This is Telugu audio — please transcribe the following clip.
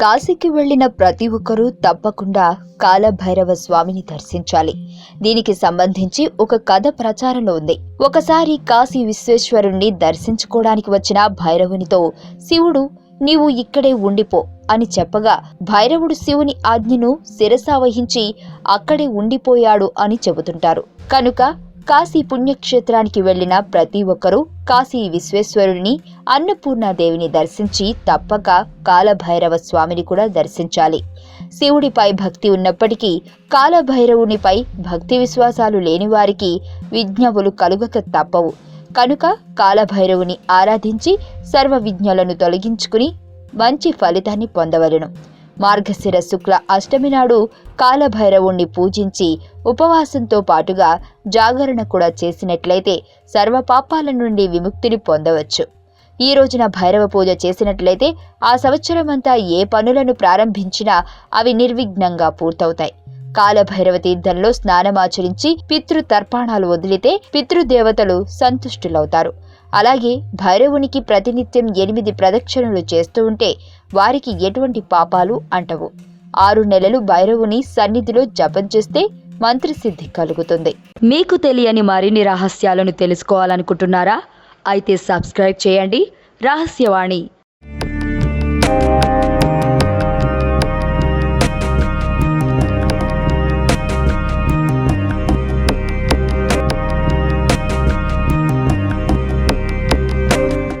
కాశీకి వెళ్ళిన ప్రతి ఒక్కరూ తప్పకుండా కాలభైరవ స్వామిని దర్శించాలి. దీనికి సంబంధించి ఒక కథ ప్రచారంలో ఉంది. ఒకసారి కాశీ విశ్వేశ్వరుణ్ణి దర్శించుకోవడానికి వచ్చిన భైరవునితో శివుడు నీవు ఇక్కడే ఉండిపో అని చెప్పగా భైరవుడు శివుని ఆజ్ఞను శిరసావహించి అక్కడే ఉండిపోయాడు అని చెబుతుంటారు. కనుక కాశీ పుణ్యక్షేత్రానికి వెళ్ళిన ప్రతి ఒక్కరూ కాశీ విశ్వేశ్వరుడిని అన్నపూర్ణాదేవిని దర్శించి తప్పక కాలభైరవ స్వామిని కూడా దర్శించాలి. శివుడిపై భక్తి ఉన్నప్పటికీ కాలభైరవునిపై భక్తి విశ్వాసాలు లేని వారికి విజ్ఞవులు కలుగక తప్పవు. కనుక కాలభైరవుని ఆరాధించి సర్వ విజ్ఞలను తొలగించుకుని మంచి ఫలితాన్ని పొందవలెను. మార్గశిర శుక్ల అష్టమి నాడు కాలభైరవుణ్ణి పూజించి ఉపవాసంతో పాటుగా జాగరణ కూడా చేసినట్లయితే సర్వపాపాల నుండి విముక్తిని పొందవచ్చు. ఈ రోజున భైరవ పూజ చేసినట్లయితే ఆ సంవత్సరమంతా ఏ పనులను ప్రారంభించినా అవి నిర్విఘ్నంగా పూర్తవుతాయి. కాలభైరవ తీర్థంలో స్నానమాచరించి పితృతర్పణాలు వదిలితే పితృదేవతలు సంతుష్టులవుతారు. అలాగే భైరవునికి ప్రతినిత్యం ఎనిమిది ప్రదక్షిణలు చేస్తూ ఉంటే వారికి ఎటువంటి పాపాలు అంటవు. ఆరు నెలలు భైరవుని సన్నిధిలో జపం చేస్తే మంత్రసిద్ధి కలుగుతుంది. మీకు తెలియని మరిన్ని రహస్యాలను తెలుసుకోవాలనుకుంటున్నారా? అయితే సబ్స్క్రైబ్ చేయండి. రహస్యవాణి